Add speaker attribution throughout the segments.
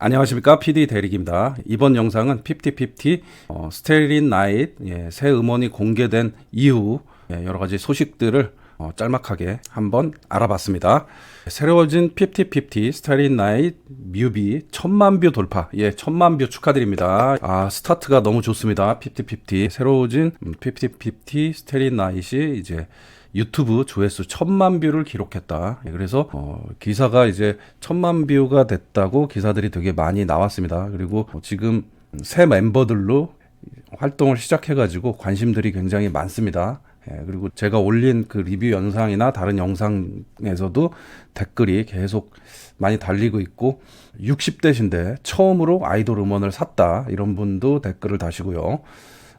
Speaker 1: 안녕하십니까 PD 대리기입니다. 이번 영상은 5050 어, 스테린 나잇 예, 새 음원이 공개된 이후 예, 여러 가지 소식들을 어, 짤막하게 한번 알아봤습니다. 새로워진 5050 스테린 나잇 뮤비 천만 뷰 돌파. 예, 천만 뷰 축하드립니다. 아, 스타트가 너무 좋습니다. 5050 새로워진 5050 스테린 나잇이 이제 유튜브 조회수 천만 뷰를 기록했다. 예, 그래서 어, 기사가 이제 천만 뷰가 됐다고 기사들이 되게 많이 나왔습니다. 그리고 지금 새 멤버들로 활동을 시작해가지고 관심들이 굉장히 많습니다. 예, 그리고 제가 올린 그 리뷰 영상이나 다른 영상에서도 댓글이 계속 많이 달리고 있고 60대신데 처음으로 아이돌 음원을 샀다 이런 분도 댓글을 다시고요.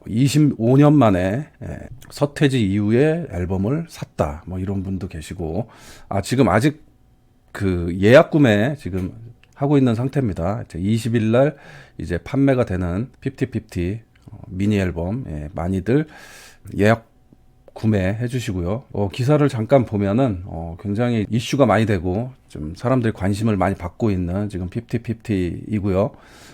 Speaker 1: 25년 만에 예, 서태지 이후에 앨범을 샀다. 뭐 이런 분도 계시고 아 지금 아직 그 예약 구매 지금 하고 있는 상태입니다. 이제 20일 날 이제 판매가 되는 5050 어, 미니 앨범 예, 많이들 예약 구매해 주시고요. 어, 기사를 잠깐 보면은 어, 굉장히 이슈가 많이 되고 좀 사람들이 관심을 많이 받고 있는 지금 5050이고요.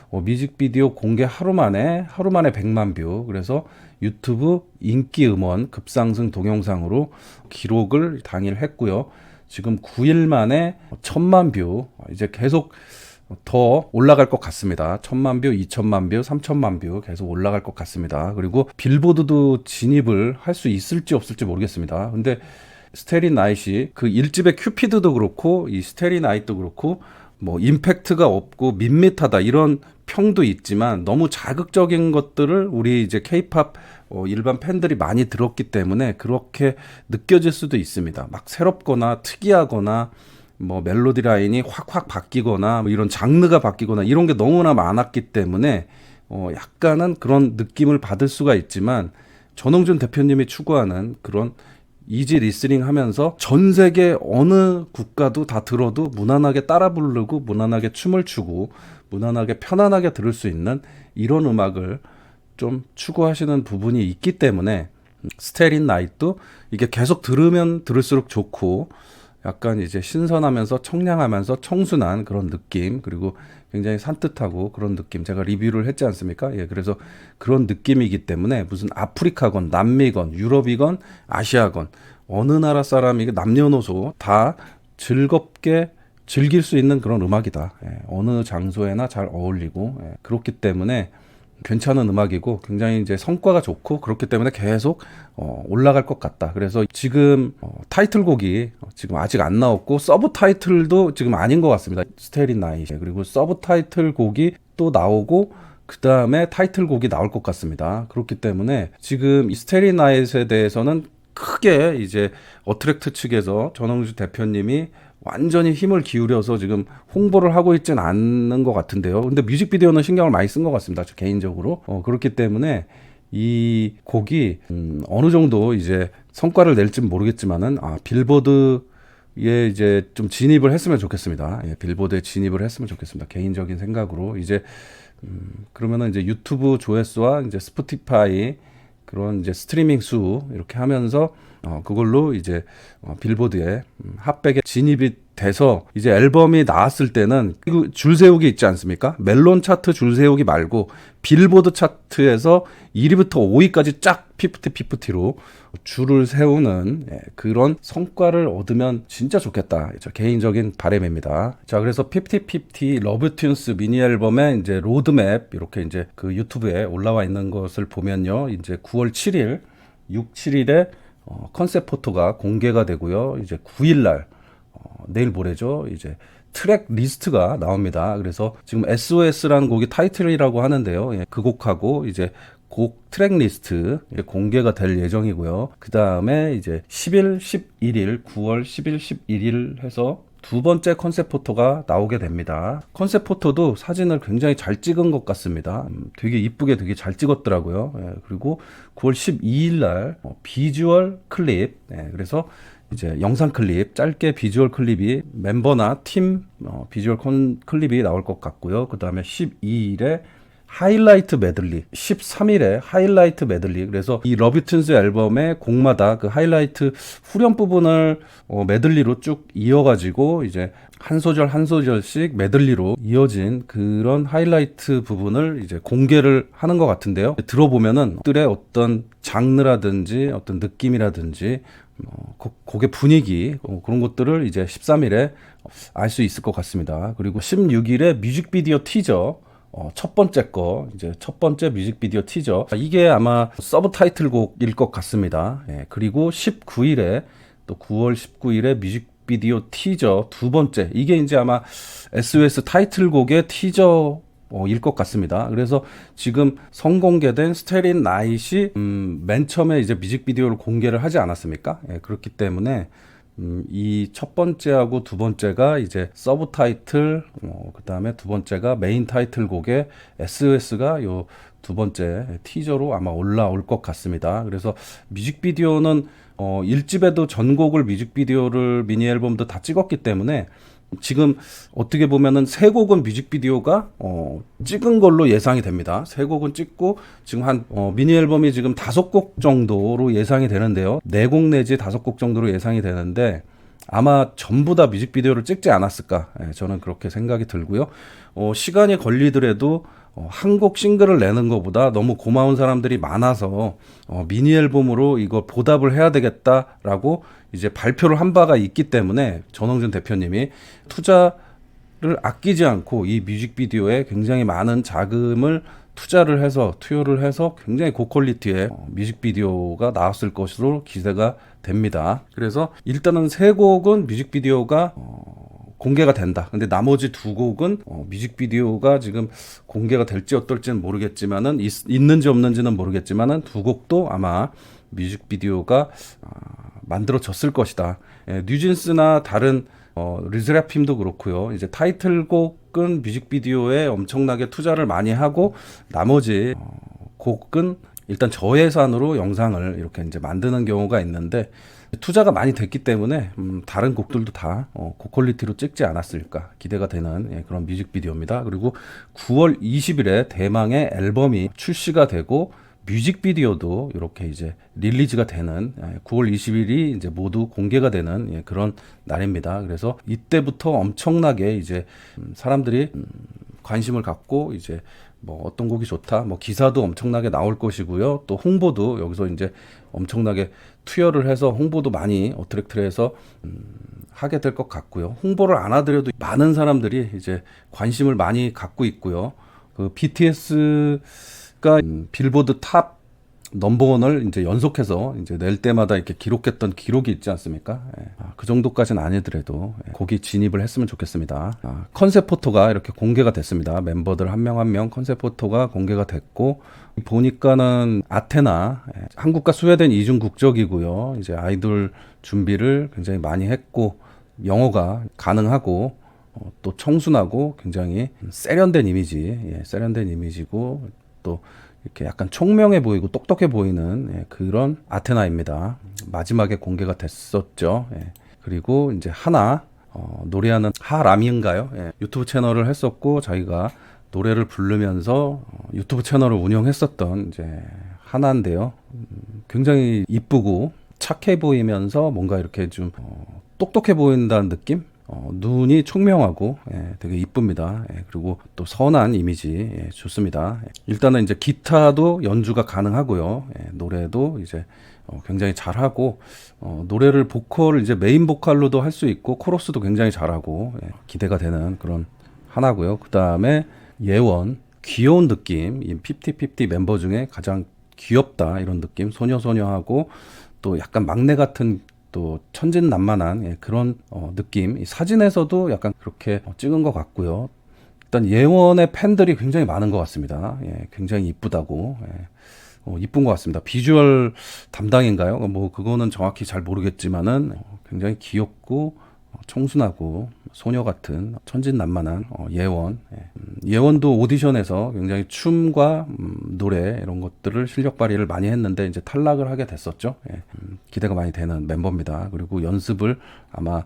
Speaker 1: 어, 뮤직비디오 공개 하루 만에 하루 만에 100만 뷰. 그래서 유튜브 인기 음원 급상승 동영상으로 기록을 당일 했고요. 지금 9일 만에 1000만 뷰. 이제 계속 더 올라갈 것 같습니다. 천만 뷰, 이천만 뷰, 삼천만 뷰 계속 올라갈 것 같습니다. 그리고 빌보드도 진입을 할 수 있을지 없을지 모르겠습니다. 근데 스테린 나잇이 그 1집의 큐피드도 그렇고 이 스테린 나잇도 그렇고 뭐 임팩트가 없고 밋밋하다 이런 평도 있지만 너무 자극적인 것들을 우리 이제 케이팝 어, 일반 팬들이 많이 들었기 때문에 그렇게 느껴질 수도 있습니다. 막 새롭거나 특이하거나 뭐 멜로디 라인이 확확 바뀌거나 뭐 이런 장르가 바뀌거나 이런 게 너무나 많았기 때문에 어 약간은 그런 느낌을 받을 수가 있지만 전홍준 대표님이 추구하는 그런 이지 리스닝 하면서 전 세계 어느 국가도 다 들어도 무난하게 따라 부르고 무난하게 춤을 추고 무난하게 편안하게 들을 수 있는 이런 음악을 좀 추구하시는 부분이 있기 때문에 스테린 나이도 이게 계속 들으면 들을수록 좋고 약간 이제 신선하면서 청량하면서 청순한 그런 느낌 그리고 굉장히 산뜻하고 그런 느낌 제가 리뷰를 했지 않습니까? 예, 그래서 그런 느낌이기 때문에 무슨 아프리카건 남미건 유럽이건 아시아건 어느 나라 사람이 남녀노소 다 즐겁게 즐길 수 있는 그런 음악이다. 예, 어느 장소에나 잘 어울리고 예, 그렇기 때문에 괜찮은 음악이고 굉장히 이제 성과가 좋고 그렇기 때문에 계속 어, 올라갈 것 같다. 그래서 지금 어, 타이틀곡이 지금 아직 안 나왔고 서브 타이틀도 지금 아닌 것 같습니다. 스테린 나이 그리고 서브 타이틀곡이 또 나오고 그 다음에 타이틀곡이 나올 것 같습니다. 그렇기 때문에 지금 이 스테린 나잇에 대해서는 크게 이제 어트랙트 측에서 전홍주 대표님이 완전히 힘을 기울여서 지금 홍보를 하고 있지는 않는 것 같은데요. 근데 뮤직비디오는 신경을 많이 쓴 것 같습니다. 저 개인적으로. 어, 그렇기 때문에 이 곡이 음, 어느 정도 이제 성과를 낼지는 모르겠지만은 아, 빌보드에 이제 좀 진입을 했으면 좋겠습니다. 예, 빌보드에 진입을 했으면 좋겠습니다. 개인적인 생각으로 이제 음, 그러면은 이제 유튜브 조회수와 이제 스포티파이 그런 이제 스트리밍 수 이렇게 하면서 어, 그걸로 이제 어, 빌보드에 음, 핫백에 진입이 돼서 이제 앨범이 나왔을 때는 줄 세우기 있지 않습니까? 멜론 차트 줄 세우기 말고 빌보드 차트에서 1위부터 5위까지 쫙 피프티 피프티로 줄을 세우는 예, 그런 성과를 얻으면 진짜 좋겠다. 저 개인적인 바램입니다. 자, 그래서 피프티 피프티 러브튠스 미니 앨범의 이제 로드맵 이렇게 이제 그 유튜브에 올라와 있는 것을 보면요. 이제 9월 7일, 6, 7일에 어, 컨셉 포토가 공개가 되고요. 이제 9일 날 어, 내일 모레죠. 이제 트랙 리스트가 나옵니다. 그래서 지금 SOS라는 곡이 타이틀이라고 하는데요. 예, 그 곡하고 이제 곡 트랙 리스트 공개가 될 예정이고요. 그 다음에 이제 10일, 11일, 9월 10일, 11일 해서 두 번째 컨셉 포토가 나오게 됩니다. 컨셉 포토도 사진을 굉장히 잘 찍은 것 같습니다. 음, 되게 이쁘게 되게 잘 찍었더라고요. 예, 그리고 9월 12일 날 어, 비주얼 클립, 예, 그래서 이제 영상 클립, 짧게 비주얼 클립이 멤버나 팀 어, 비주얼 컨, 클립이 나올 것 같고요. 그 다음에 12일에 하이라이트 메들리 13일에 하이라이트 메들리 그래서 이 러비튼스 앨범의 곡마다 그 하이라이트 후렴 부분을 어, 메들리로 쭉 이어가지고 이제 한 소절 한 소절씩 메들리로 이어진 그런 하이라이트 부분을 이제 공개를 하는 것 같은데요. 들어보면은 들의 어떤 장르라든지 어떤 느낌이라든지 어, 곡- 곡의 분위기 어, 그런 것들을 이제 13일에 알 수 있을 것 같습니다. 그리고 16일에 뮤직비디오 티저 어, 첫 번째 거 이제 첫 번째 뮤직비디오 티저 이게 아마 서브 타이틀곡일 것 같습니다. 예, 그리고 19일에 또 9월 19일에 뮤직비디오 티저 두 번째 이게 이제 아마 SOS 타이틀곡의 티저 어, 일것 같습니다. 그래서 지금 선공개된 스테린 나잇이 음, 맨 처음에 이제 뮤직비디오를 공개를 하지 않았습니까? 예, 그렇기 때문에 음, 이 첫 번째하고 두 번째가 이제 서브 타이틀, 어, 그 다음에 두 번째가 메인 타이틀곡의 SOS가 요 두 번째 티저로 아마 올라올 것 같습니다. 그래서 뮤직비디오는 어, 1집에도 전곡을 뮤직비디오를 미니 앨범도 다 찍었기 때문에 지금 어떻게 보면은 세 곡은 뮤직비디오가 어, 찍은 걸로 예상이 됩니다. 세 곡은 찍고 지금 한 어, 미니 앨범이 지금 다섯 곡 정도로 예상이 되는데요. 네 곡 내지 다섯 곡 정도로 예상이 되는데 아마 전부 다 뮤직비디오를 찍지 않았을까 예, 저는 그렇게 생각이 들고요. 어, 시간이 걸리더라도 어, 한곡 싱글을 내는 것보다 너무 고마운 사람들이 많아서 어, 미니 앨범으로 이거 보답을 해야 되겠다라고 이제 발표를 한 바가 있기 때문에 전홍준 대표님이 투자를 아끼지 않고 이 뮤직비디오에 굉장히 많은 자금을 투자를 해서 투여를 해서 굉장히 고퀄리티의 어, 뮤직비디오가 나왔을 것으로 기대가 됩니다. 그래서 일단은 세 곡은 뮤직비디오가 어, 공개가 된다. 근데 나머지 두 곡은 어, 뮤직비디오가 지금 공개가 될지 어떨지는 모르겠지만은 있, 있는지 없는지는 모르겠지만은 두 곡도 아마 뮤직비디오가 아, 만들어졌을 것이다. 예, 뉴진스나 다른 어, 르즈라핌도 그렇고요. 이제 타이틀곡은 뮤직비디오에 엄청나게 투자를 많이 하고 나머지 어, 곡은 일단 저예산으로 영상을 이렇게 이제 만드는 경우가 있는데 투자가 많이 됐기 때문에 음, 다른 곡들도 다 어, 고퀄리티로 찍지 않았을까 기대가 되는 예, 그런 뮤직비디오입니다. 그리고 9월 20일에 대망의 앨범이 출시가 되고 뮤직비디오도 이렇게 이제 릴리즈가 되는 예, 9월 20일이 이제 모두 공개가 되는 예, 그런 날입니다. 그래서 이때부터 엄청나게 이제 음, 사람들이 음, 관심을 갖고 이제 뭐 어떤 곡이 좋다, 뭐 기사도 엄청나게 나올 것이고요. 또 홍보도 여기서 이제 엄청나게 투여를 해서 홍보도 많이 어트랙트를 해서 음, 하게 될 것 같고요. 홍보를 안 하더라도 많은 사람들이 이제 관심을 많이 갖고 있고요. 그 BTS가 음, 빌보드 탑 넘버원을 이제 연속해서 이제 낼 때마다 이렇게 기록했던 기록이 있지 않습니까? 예. 아, 그 정도까지는 아니더라도 예, 거기 진입을 했으면 좋겠습니다. 아, 컨셉 포토가 이렇게 공개가 됐습니다. 멤버들 한 명 한 명 컨셉 포토가 공개가 됐고 보니까는 아테나 예, 한국과 스웨덴 이중 국적이고요. 이제 아이돌 준비를 굉장히 많이 했고 영어가 가능하고 어, 또 청순하고 굉장히 세련된 이미지, 예, 세련된 이미지고 또 이렇게 약간 총명해 보이고 똑똑해 보이는 예, 그런 아테나입니다. 마지막에 공개가 됐었죠. 예. 그리고 이제 하나 어, 노래하는 하람이인가요? 예, 유튜브 채널을 했었고 자기가 노래를 부르면서 어, 유튜브 채널을 운영했었던 이제 하나인데요. 음, 굉장히 이쁘고 착해 보이면서 뭔가 이렇게 좀 어, 똑똑해 보인다는 느낌? 어, 눈이 총명하고 예, 되게 이쁩니다. 예, 그리고 또 선한 이미지 예, 좋습니다. 예, 일단은 이제 기타도 연주가 가능하고요. 예, 노래도 이제 어, 굉장히 잘하고 어, 노래를 보컬 이제 메인 보컬로도 할 수 있고 코러스도 굉장히 잘하고 예, 기대가 되는 그런 하나고요. 그 다음에 예원 귀여운 느낌 이 피프티 멤버 중에 가장 귀엽다 이런 느낌 소녀소녀하고 또 약간 막내 같은 또 천진난만한 예, 그런 어, 느낌 이 사진에서도 약간 그렇게 어, 찍은 것 같고요. 일단 예원의 팬들이 굉장히 많은 것 같습니다. 예, 굉장히 이쁘다고 예, 어, 것 같습니다. 비주얼 담당인가요? 뭐 그거는 정확히 잘 모르겠지만은 어, 굉장히 귀엽고 어, 청순하고 소녀 같은 천진난만한 어, 예원. 예. 음, 예원도 오디션에서 굉장히 춤과 음, 노래 이런 것들을 실력 발휘를 많이 했는데 이제 탈락을 하게 됐었죠. 예. 음, 기대가 많이 되는 멤버입니다. 그리고 연습을 아마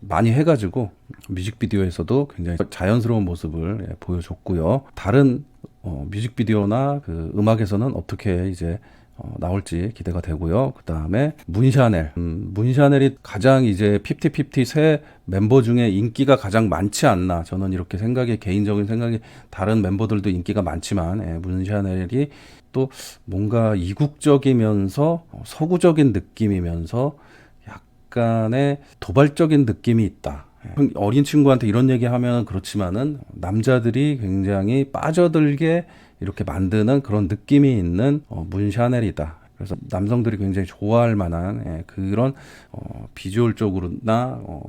Speaker 1: 많이 해가지고 뮤직비디오에서도 굉장히 자연스러운 모습을 예, 보여줬고요. 다른 어, 뮤직비디오나 그 음악에서는 어떻게 이제 어, 나올지 기대가 되고요. 그 다음에 문샤넬. 음, 문샤넬이 가장 이제 피프티피프티 새 멤버 중에 인기가 가장 많지 않나. 저는 이렇게 생각이, 개인적인 생각이 다른 멤버들도 인기가 많지만, 예, 문샤넬이 또 뭔가 이국적이면서 어, 서구적인 느낌이면서 약간의 도발적인 느낌이 있다. 예. 어린 친구한테 이런 얘기 하면 그렇지만은 남자들이 굉장히 빠져들게 이렇게 만드는 그런 느낌이 있는 어, 문샤넬이다. 그래서 남성들이 굉장히 좋아할 만한 예, 그런 어, 비주얼적으로나 어,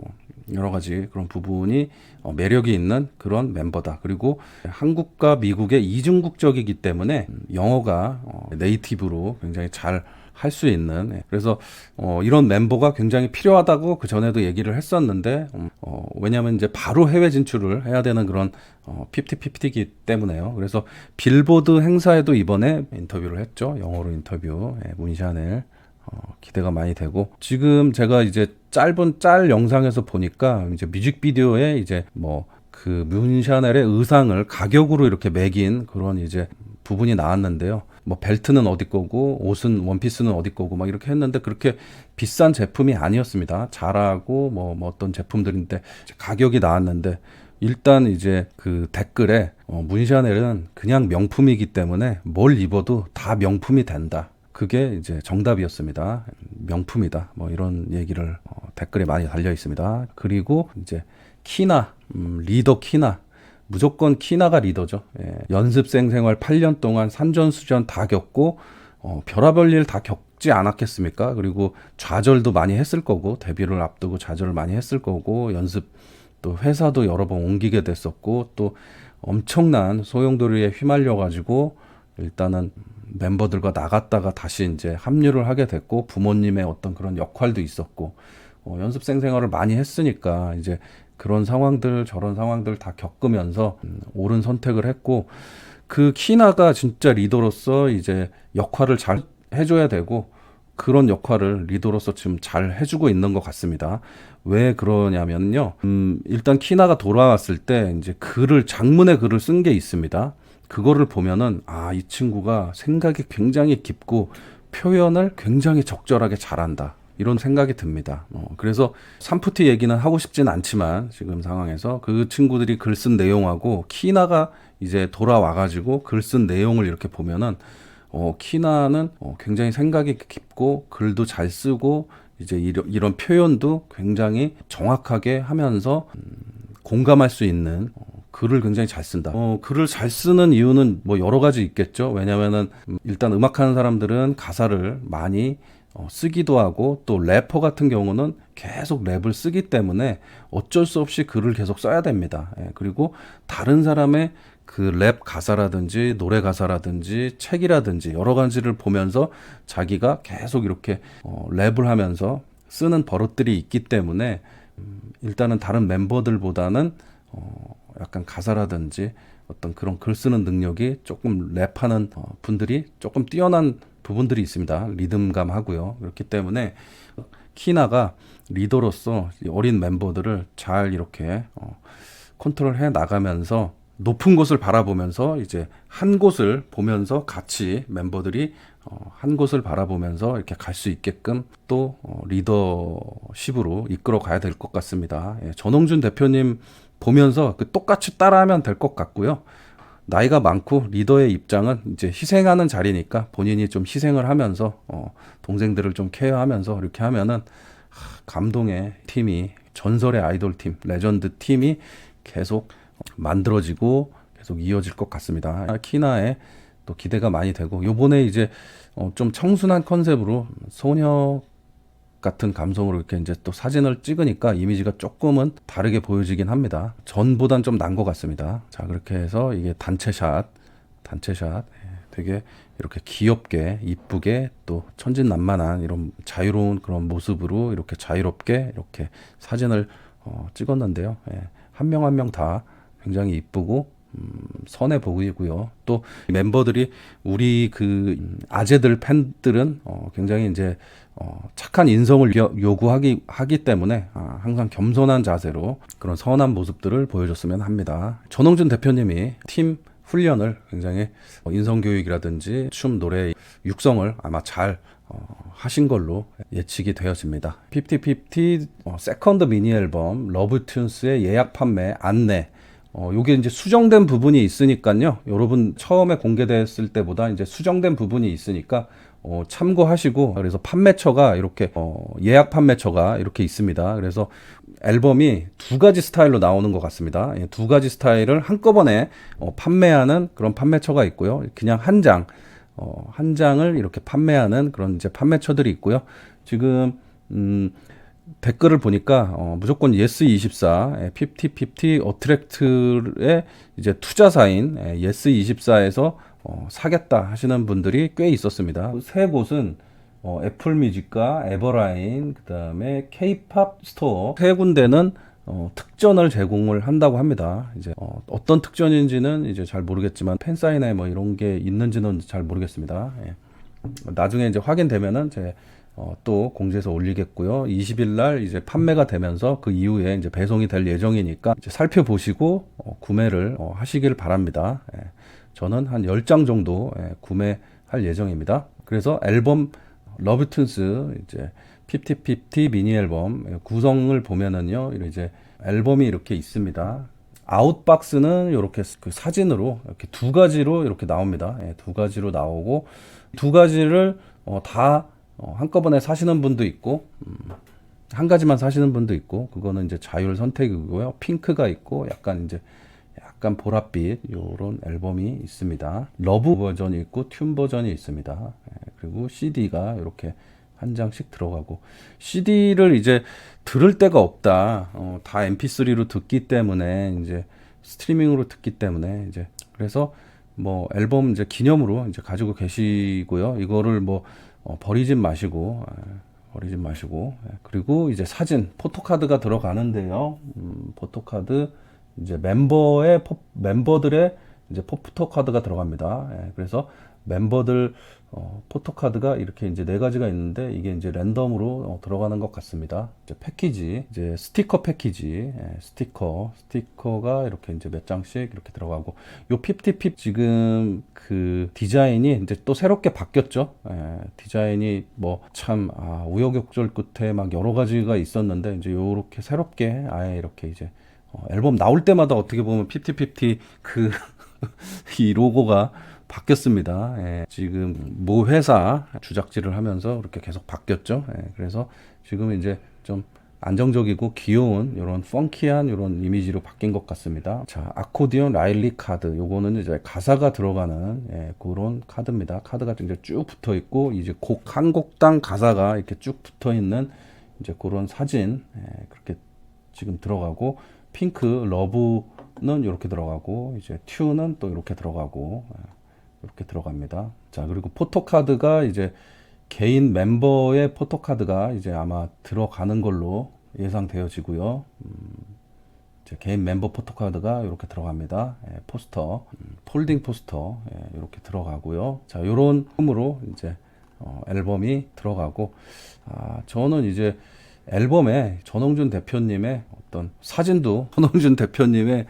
Speaker 1: 여러 가지 그런 부분이 어, 매력이 있는 그런 멤버다. 그리고 한국과 미국의 이중국적이기 때문에 영어가 어, 네이티브로 굉장히 잘 할 수 있는 예, 그래서 어, 이런 멤버가 굉장히 필요하다고 그 전에도 얘기를 했었는데 음, 어, 왜냐하면 이제 바로 해외 진출을 해야 되는 그런 어, 피프티피프티기 때문에요. 그래서 빌보드 행사에도 이번에 인터뷰를 했죠. 영어로 인터뷰 예, 문샤넬 어, 기대가 많이 되고 지금 제가 이제 짧은 짤 영상에서 보니까 이제 뮤직비디오에 이제 뭐 그 문샤넬의 의상을 가격으로 이렇게 매긴 그런 이제 부분이 나왔는데요. 뭐 벨트는 어디 거고 옷은 원피스는 어디 거고 막 이렇게 했는데 그렇게 비싼 제품이 아니었습니다. 잘하고 뭐, 뭐 어떤 제품들인데 가격이 나왔는데 일단 이제 그 댓글에 어, 문샤넬은 그냥 명품이기 때문에 뭘 입어도 다 명품이 된다. 그게 이제 정답이었습니다. 명품이다. 뭐 이런 얘기를 어, 댓글에 많이 달려 있습니다. 그리고 이제 키나 음, 리더 키나 무조건 키나가 리더죠. 예. 연습생 생활 8년 동안 산전수전 다 겪고 어, 별의별 일 다 겪지 않았겠습니까? 그리고 좌절도 많이 했을 거고 데뷔를 앞두고 좌절을 많이 했을 거고 연습 또 회사도 여러 번 옮기게 됐었고 또 엄청난 소용돌이에 휘말려 가지고 일단은 멤버들과 나갔다가 다시 이제 합류를 하게 됐고 부모님의 어떤 그런 역할도 있었고 어, 연습생 생활을 많이 했으니까 이제 그런 상황들 저런 상황들 다 겪으면서 음, 옳은 선택을 했고 그 키나가 진짜 리더로서 이제 역할을 잘 해줘야 되고 그런 역할을 리더로서 지금 잘 해주고 있는 것 같습니다. 왜 그러냐면요. 음, 일단 키나가 돌아왔을 때 이제 글을 장문의 글을 쓴 게 있습니다. 그거를 보면은 아, 이 친구가 생각이 굉장히 깊고 표현을 굉장히 적절하게 잘한다. 이런 생각이 듭니다. 어, 그래서 삼프티 얘기는 하고 싶진 않지만 지금 상황에서 그 친구들이 글 쓴 내용하고 키나가 이제 돌아와가지고 글 쓴 내용을 이렇게 보면은 어, 키나는 어, 굉장히 생각이 깊고 글도 잘 쓰고 이제 이런, 이런 표현도 굉장히 정확하게 하면서 음, 공감할 수 있는 어, 글을 굉장히 잘 쓴다. 어, 글을 잘 쓰는 이유는 뭐 여러 가지 있겠죠. 왜냐면은 음, 일단 음악하는 사람들은 가사를 많이 어, 쓰기도 하고 또 래퍼 같은 경우는 계속 랩을 쓰기 때문에 어쩔 수 없이 글을 계속 써야 됩니다. 예, 그리고 다른 사람의 그 랩 가사라든지 노래 가사라든지 책이라든지 여러 가지를 보면서 자기가 계속 이렇게 어, 랩을 하면서 쓰는 버릇들이 있기 때문에 음, 일단은 다른 멤버들보다는 어, 약간 가사라든지 어떤 그런 글 쓰는 능력이 조금 랩하는 어, 분들이 조금 뛰어난 부분들이 있습니다. 리듬감 하고요. 그렇기 때문에 키나가 리더로서 어린 멤버들을 잘 이렇게 어, 컨트롤 해 나가면서 높은 곳을 바라보면서 이제 한 곳을 보면서 같이 멤버들이 어, 한 곳을 바라보면서 이렇게 갈 수 있게끔 또 어, 리더십으로 이끌어 가야 될 것 같습니다. 예, 전홍준 대표님 보면서 그 똑같이 따라하면 될 것 같고요. 나이가 많고 리더의 입장은 이제 희생하는 자리니까 본인이 좀 희생을 하면서 어, 동생들을 좀 케어하면서 이렇게 하면은 하, 감동의 팀이 전설의 아이돌 팀, 레전드 팀이 계속 만들어지고 계속 이어질 것 같습니다. 키나에 또 기대가 많이 되고 요번에 이제 어, 좀 청순한 컨셉으로 소녀 같은 감성으로 이렇게 이제 또 사진을 찍으니까 이미지가 조금은 다르게 보여지긴 합니다. 전보단 좀 난 것 같습니다. 자, 그렇게 해서 이게 단체샷, 단체샷. 예, 되게 이렇게 귀엽게, 이쁘게 또 천진난만한 이런 자유로운 그런 모습으로 이렇게 자유롭게 이렇게 사진을 어, 찍었는데요. 예, 한명 한 명 다 굉장히 이쁘고 음, 선해 보이고요. 또 멤버들이 우리 그 아재들 팬들은 어, 굉장히 이제 어, 착한 인성을 요- 요구하기 하기 때문에 아, 항상 겸손한 자세로 그런 선한 모습들을 보여줬으면 합니다. 전홍준 대표님이 팀 훈련을 굉장히 어, 인성 교육이라든지 춤 노래 육성을 아마 잘 어, 하신 걸로 예측이 되어집니다. 5050 어, 세컨드 미니 앨범 러브 튠스의 예약 판매 안내 어, 요게 이제 수정된 부분이 있으니까요. 여러분 처음에 공개됐을 때보다 이제 수정된 부분이 있으니까 어, 참고하시고 그래서 판매처가 이렇게 어, 예약 판매처가 이렇게 있습니다. 그래서 앨범이 두 가지 스타일로 나오는 것 같습니다. 예, 두 가지 스타일을 한꺼번에 어, 판매하는 그런 판매처가 있고요. 그냥 한 장, 어, 한 장을 이렇게 판매하는 그런 이제 판매처들이 있고요. 지금 음, 댓글을 보니까 어, 무조건 예스24, 5050 어트랙트의 이제 투자사인 예, 예스24에서 어, 사겠다 하시는 분들이 꽤 있었습니다. 세 곳은 어, 애플 뮤직과 에버라인, 그 다음에 케이팝 스토어 세 군데는 어, 특전을 제공을 한다고 합니다. 이제 어, 어떤 특전인지는 이제 잘 모르겠지만 팬 사인회 뭐 이런 게 있는지는 잘 모르겠습니다. 예. 나중에 이제 확인되면은 제 어, 또 공지해서 올리겠고요. 20일 날 이제 판매가 되면서 그 이후에 이제 배송이 될 예정이니까 이제 살펴보시고 어, 구매를 어, 하시길 바랍니다. 예. 저는 한 10장 정도 예, 구매할 예정입니다. 그래서 앨범 러브튠스 이제 5050 미니 앨범 예, 구성을 보면은요. 이제 앨범이 이렇게 있습니다. 아웃박스는 이렇게 그 사진으로 이렇게 두 가지로 이렇게 나옵니다. 예, 두 가지로 나오고 두 가지를 어, 다 어, 한꺼번에 사시는 분도 있고 음, 한 가지만 사시는 분도 있고 그거는 이제 자율 선택이고요. 핑크가 있고 약간 이제 약간 보랏빛 요런 앨범이 있습니다. 러브 버전이 있고 튠 버전이 있습니다. 예, 그리고 CD가 이렇게 한 장씩 들어가고 CD를 이제 들을 데가 없다. 어, 다 MP3로 듣기 때문에 이제 스트리밍으로 듣기 때문에 이제 그래서 뭐 앨범 이제 기념으로 이제 가지고 계시고요. 이거를 뭐 어, 버리진 마시고 예, 버리진 마시고 예, 그리고 이제 사진 포토카드가 들어가는데요. 음, 포토카드 이제 멤버의 포, 멤버들의 이제 포토 카드가 들어갑니다. 예, 그래서 멤버들 어, 포토 카드가 이렇게 이제 네 가지가 있는데 이게 이제 랜덤으로 어, 들어가는 것 같습니다. 이제 패키지, 이제 스티커 패키지, 예, 스티커, 스티커가 이렇게 이제 몇 장씩 이렇게 들어가고 요 핍티핍 지금 그 디자인이 이제 또 새롭게 바뀌었죠. 예, 디자인이 뭐 참 아, 우여곡절 끝에 막 여러 가지가 있었는데 이제 요렇게 새롭게 아예 이렇게 이제 어, 앨범 나올 때마다 어떻게 보면 핍티핍티 그 이 로고가 바뀌었습니다. 예, 지금 모 회사 주작질을 하면서 이렇게 계속 바뀌었죠. 예, 그래서 지금 이제 좀 안정적이고 귀여운 이런 펑키한 이런 이미지로 바뀐 것 같습니다. 자, 아코디언 라일리 카드. 요거는 이제 가사가 들어가는 예, 그런 카드입니다. 카드가 이제 쭉 붙어 있고 이제 곡 한 곡당 가사가 이렇게 쭉 붙어 있는 이제 그런 사진 예, 그렇게 지금 들어가고 핑크 러브는 이렇게 들어가고 이제 튜는 또 이렇게 들어가고 예, 이렇게 들어갑니다. 자 그리고 포토카드가 이제 개인 멤버의 포토카드가 이제 아마 들어가는 걸로 예상되어지고요. 음, 개인 멤버 포토카드가 이렇게 들어갑니다. 예, 포스터, 음, 폴딩 포스터 예, 이렇게 들어가고요. 자, 이런 폼으로 이제 어, 앨범이 들어가고, 아, 저는 이제 앨범에 전홍준 대표님의 어떤 사진도 전홍준 대표님의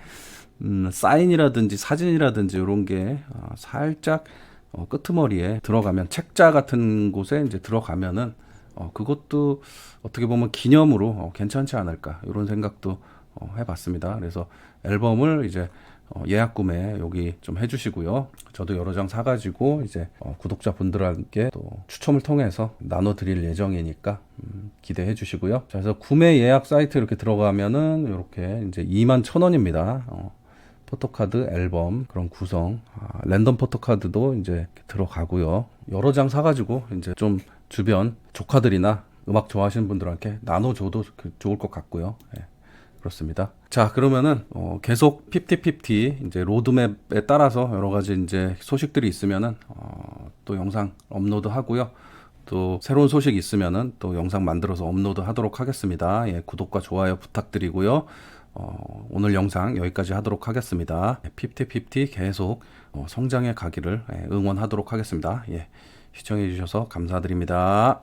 Speaker 1: 음, 사인이라든지 사진이라든지 이런 게 어, 살짝 어, 끄트머리에 들어가면 책자 같은 곳에 이제 들어가면은 어, 그것도 어떻게 보면 기념으로 어, 괜찮지 않을까 이런 생각도 어, 해봤습니다. 그래서 앨범을 이제 어, 예약 구매 여기 좀 해주시고요. 저도 여러 장 사가지고 이제 어, 구독자분들께 또 추첨을 통해서 나눠드릴 예정이니까 음, 기대해 주시고요. 자, 그래서 구매 예약 사이트 이렇게 들어가면은 이렇게 이제 2만 천 원입니다. 어, 포토카드 앨범 그런 구성 아, 랜덤 포토카드도 이제 들어가고요 여러 장 사가지고 이제 좀 주변 조카들이나 음악 좋아하시는 분들한테 나눠줘도 그- 좋을 것 같고요 예, 그렇습니다 자 그러면은 어, 계속 5050 이제 로드맵에 따라서 여러 가지 이제 소식들이 있으면은 어, 또 영상 업로드 하고요 또 새로운 소식 있으면은 또 영상 만들어서 업로드 하도록 하겠습니다. 예, 구독과 좋아요 부탁드리고요. 어, 오늘 영상 여기까지 하도록 하겠습니다. 50-50 계속 어, 성장해 가기를 예, 응원하도록 하겠습니다. 예, 시청해 주셔서 감사드립니다.